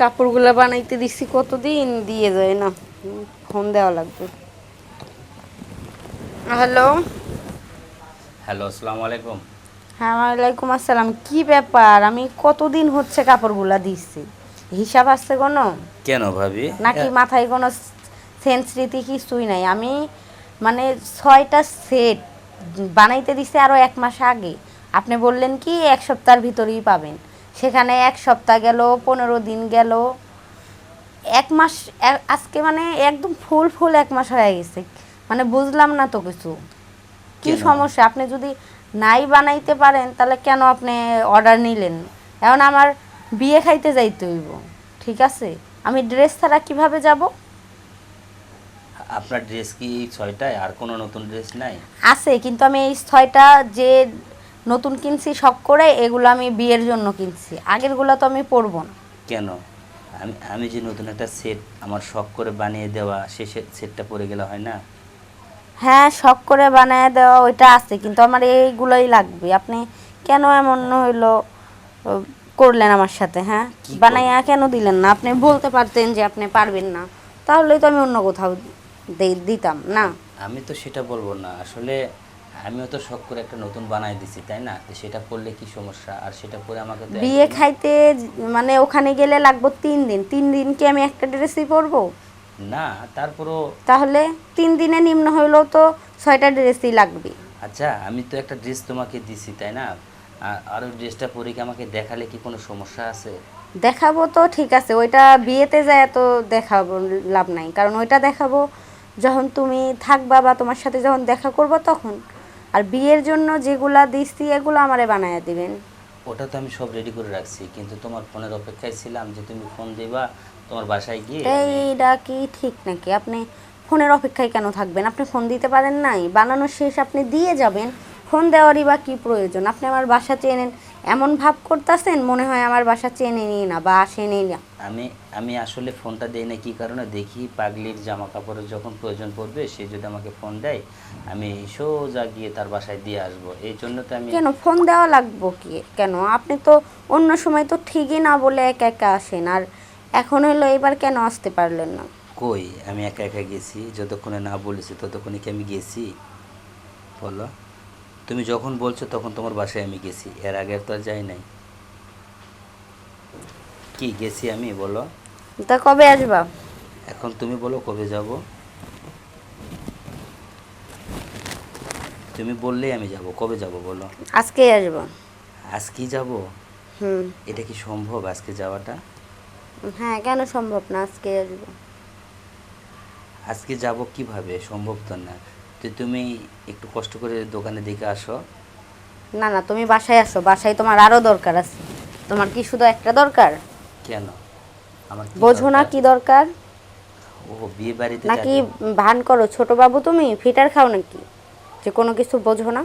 কাপড়গুলো বানাইতে দিছি কতদিন? দিয়ে যায় না। ফোন দেওয়া লাগবে। হ্যালো? হ্যালো আসসালামু আলাইকুম। হ্যাঁ ওয়ালাইকুম আসসালাম। কি ব্যাপার? আমি কতদিন হচ্ছে কাপড়গুলা দিচ্ছি হিসাব আছে কোনো? কেন ভাবি? নাকি মাথায় কোনো সেন্স রীতি কিছুই নাই? আমি মানে ছয়টা সেট বানাইতে দিছে আরও এক মাস আগে। আপনি বললেন কি এক সপ্তাহের ভিতরেই পাবেন। সেখানে এক সপ্তাহ গেল পনেরো দিন গেল। এক মাস আজকে মানে একদম ফুল ফুল এক মাস হয়ে গেছে। মানে বুঝলাম না তো কিছু। কি সমস্যা? আপনি যদি নাই বানাইতে পারেন তাহলে কেন আপনি অর্ডার নিলেন? এখন আমার বিয়ে খাইতে যাইতে হইব ঠিক আছে? আমি ড্রেস ছাড়া কীভাবে যাব? আপনার ড্রেস কি এই ছয়টায়? আর কোনো নতুন ড্রেস নাই? আছে কিন্তু আমি এই ছয়টা যে নতুন কিনছি শখ করে এগুলো আমি বিয়ের জন্য কিনছি। আগেরগুলো তো আমি পরবো না। কেন? আমি আমি যে নতুন একটা সেট আমার শখ করে বানিয়ে দেওয়া সে সেটটা পরে গেলে হয় না? হ্যাঁ শখ করে বানিয়ে দেওয়া ওইটা আছে কিন্তু আমার এইগুলোই লাগবে। আপনি কেন এমন হইল করলেন আমার সাথে হ্যাঁ? বানাইয়া কেন দিলেন না? আপনি বলতে পারতেন যে আপনি পারবেন না। তাহলেই তো আমি অন্য কোথাও দিতাম না? আমি তো সেটা বলব না। আসলে আমিও তো শখ করে একটা নতুন বানাই দিছি তাই না? তো সেটা পরলে কি সমস্যা? আর সেটা পরে আমাকে তো বিয়ে খাইতে মানে ওখানে গেলে লাগবো তিন দিন। তিন দিন কি আমি একটা ড্রেসই পরবো? না তারপরও তাহলে তিন দিনে নিম্ন হইলেও তো ছয়টা ড্রেসই লাগবে। আচ্ছা আমি তো একটা ড্রেস তোমাকে দিছি তাই না? আর ওই ড্রেসটা পরে কি আমাকে দেখালে কি কোনো সমস্যা আছে? দেখাবো তো ঠিক আছে। ওইটা বিয়েতে যায় তো দেখাবো লাভ নাই। কারণ ওইটা দেখাবো যখন তুমি থাকবা বা তোমার সাথে যখন দেখা করব তখন। আর বিয়ের জন্য যেগুলা দিচ্ছি এগুলো আমারে বানায় দিবেন। ওটা তো আমি সব রেডি করে রাখছি কিন্তু তোমার ফোনের অপেক্ষায় ছিলাম যে তুমি ফোন দিবা তোমার বাসায় গিয়ে এইটা কি ঠিক নাকি? আপনি ফোনের অপেক্ষায় কেন থাকবেন? আপনি ফোন দিতে পারেন নাই বানানো শেষ আপনি দিয়ে যাবেন। ফোন দেওয়ারই বা কী প্রয়োজন? আপনি আমার বাসা চেনেন এমন ভাব করতেছেন মনে হয় আমার বাসা চেনেনি না বা আসেনি না। আমি আমি আসলে ফোনটা দেই না কি কারণে? দেখি পাগলির জামা কাপড়ের যখন প্রয়োজন পড়বে সে যদি আমাকে ফোন দেয় আমি সোজা গিয়ে তার বাসায় দিয়ে আসব। এই জন্য তো আমি কেন? ফোন দেওয়া লাগবো কি? কেন? আপনি তো অন্য সময় তো ঠিকই না বলে একা একা আসেন। আর এখন হলো এবার কেন আসতে পারলেন না? কই? আমি একা একা গেছি। যতক্ষণে না বলেছি ততক্ষণে কি আমি গেছি? বলো। তুমি যখন বলছো তখন তোমার বাসায় আমি গেছি। এর আগে তো আর যাই নাই। কি গেছি আমি বলো। তা কবে আসবা? এখন তুমি বলো কবে যাব। তুমি বললেই আমি যাব কবে যাব বলো। আজকেই আসব। আজকে যাব? হুম। এটা কি সম্ভব আজকে যাওয়াটা? হ্যাঁ কেন সম্ভব না আজকে আসব? আজকে যাব কীভাবে? সম্ভব তো না। তো তুমি একটু কষ্ট করে দোকানে দিকে আসো। না না তুমি বাসায় আসো। বাসায় তোমার আরও দরকার আছে। তোমার কি শুধু একটা দরকার? কেন? আমার কি বোঝো না দরকার? কি দরকার? ও বিয়ে বাড়িতে নাকি ভান করো ছোট বাবু তুমি ফিটার খাও নাকি? যে কোনো কিছু বোঝো না।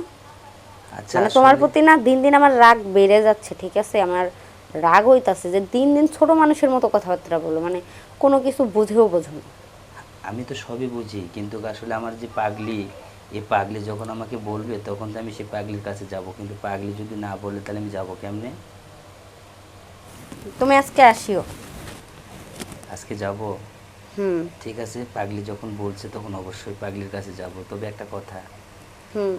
আচ্ছা মানে তোমার আসলে- প্রতি না দিন দিন আমার রাগ বেড়ে যাচ্ছে ঠিক আছে? আমার রাগ হইতাছে যে দিন দিন ছোট মানুষের মতো কথাবার্তা বলো মানে কোনো কিছু বুঝেও বোঝো না। আমি তো সবই বুঝি কিন্তু আসলে আমার যে পাগলি এই পাগলি যখন আমাকে বলবে তখন তো আমি সেই পাগলির কাছে যাব। কিন্তু পাগলি যদি না বলে তাহলে আমি যাব কেমনে? তুমি আজকে আসিও। আজকে যাব? হুম। ঠিক আছে পাগলি যখন বলছে তখন অবশ্যই পাগলির কাছে যাব তবে একটা কথা। হুম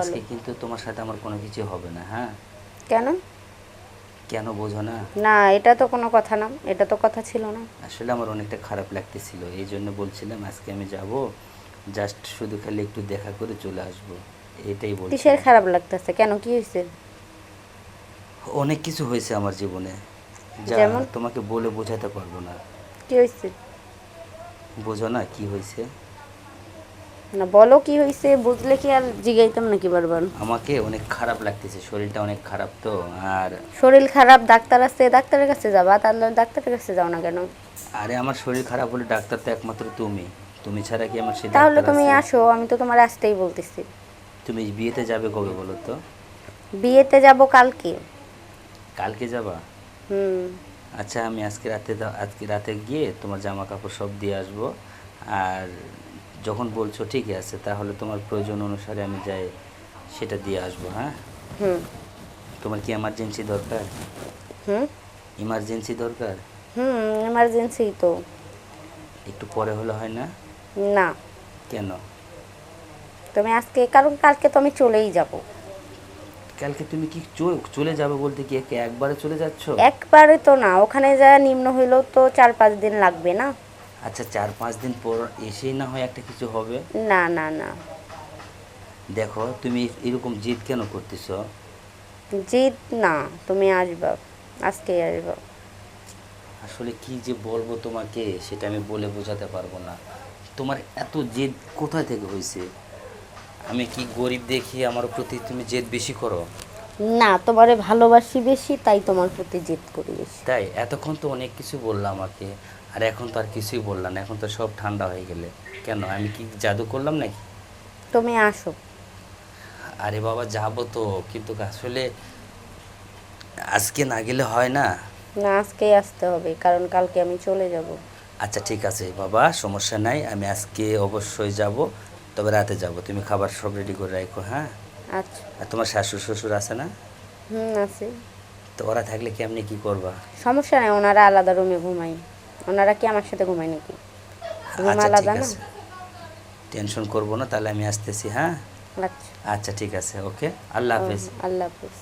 আজকে কিন্তু তোমার সাথে আমার কোনো কিছু হবে না হ্যাঁ? কেন? কেন বোঝো না? না এটা তো কোনো কথা না এটা তো কথা ছিল না। আসলে আমার অনেকটা খারাপ লাগতেছিল এই জন্য বলছিলাম আজকে আমি যাব জাস্ট শুধু খালি একটু দেখা করে চলে আসব এটাই বলছি কিসের খারাপ লাগতেছে? কেন কি হয়েছে? অনেক কিছু হয়েছে আমার জীবনে। যা যেমন? তোমাকে বলে বোঝাতে পারব না। কি হয়েছে বোঝো না কি হয়েছে না বলো কি হয়েছে বুঝলে কি আর জিগাইতাম নাকি বারবার? আমাকে অনেক খারাপ লাগতেছে শরীরটা অনেক খারাপ তো আর শরীর খারাপ ডাক্তার আছে ডাক্তারের কাছে যাবা তাহলে ডাক্তারের কাছে যাও না কেন? আরে আমার শরীর খারাপ হলে ডাক্তার তো একমাত্র তুমি। তুমি ছাড়া কি আমার সে তাহলে তুমি আসো আমি তো তোমার আসতেই বলতেছি। তুমি বিয়েতে যাবে কবে বলো তো? বিয়েতে যাব কালকে। কালকে যাবা? আচ্ছা আমি আজকে রাতে আজকে রাতে গিয়ে তোমার জামা কাপড় সব দিয়ে আসব। আর যখন বলছো ঠিকই আছে তাহলে তোমার প্রয়োজন অনুসারে আমি যাই সেটা দিয়ে আসব হ্যাঁ? হুম। তোমার কি এমার্জেন্সি দরকার? হুম? ইমার্জেন্সি দরকার? হুম এমার্জেন্সি তো। একটু পরে হলে হয় না? না। কেন? তুমি আজকে কারণ কালকে তো আমি চলেই যাব। কালকে তুমি কি চলে যাবে বলতে কি একবারে চলে যাচ্ছ? একবারে তো না ওখানে যা নিম্ন হইলেও তো চার পাঁচ দিন লাগবে না। আচ্ছা চার পাঁচ দিন পর এসেই না হয় একটা কিছু হবে? না না না। দেখো তুমি এরকম জিদ কেন করতেছো? জিদ না তুমি আসবা আজকেই আসবা। আসলে কি যে বলব তোমাকে সেটা আমি বলে বোঝাতে পারব না। তোমার এত জেদ কোথা থেকে হয়েছে আমি কি গরিব দেখি আমার প্রতি তুমি জেদ বেশি করো? না তোমারে ভালোবাসি বেশি তাই তোমার প্রতি জেদ করি বেশি। তাই? এতক্ষণ তো অনেক কিছু বললাম আমাকে আর এখন তো আর কিছুই বললাম না এখন তো সব ঠান্ডা হয়ে গেলে। কেন আমি কি জাদু করলাম নাকি? তুমি আসো। আরে বাবা যাব তো কিন্তু আসলে আজকে না গেলে হয় না? না আজকেই আসতে হবে কারণ কালকে আমি চলে যাব। আচ্ছা ঠিক আছে বাবা সমস্যা নাই আমি আজকে অবশ্যই যাব। তবে রাতে যাব তুমি খাবার সব রেডি করে রাখো হ্যাঁ? আচ্ছা। আর তোমার শাশু শ্বশুর আছে না? হুম আছে। তো ওরা থাকলে কি আপনি কি করবা? সমস্যা নাই ওনারা আলাদা রুমে ঘুমাই ওনারা কি আমার সাথে ঘুমায় নাকি? রুম আচ্ছা আলাদা না? টেনশন করব না তাহলে আমি আসতেছি হ্যাঁ? আচ্ছা। আচ্ছা ঠিক আছে ওকে? আল্লাহ হাফেজ। আল্লাহ হাফিজ।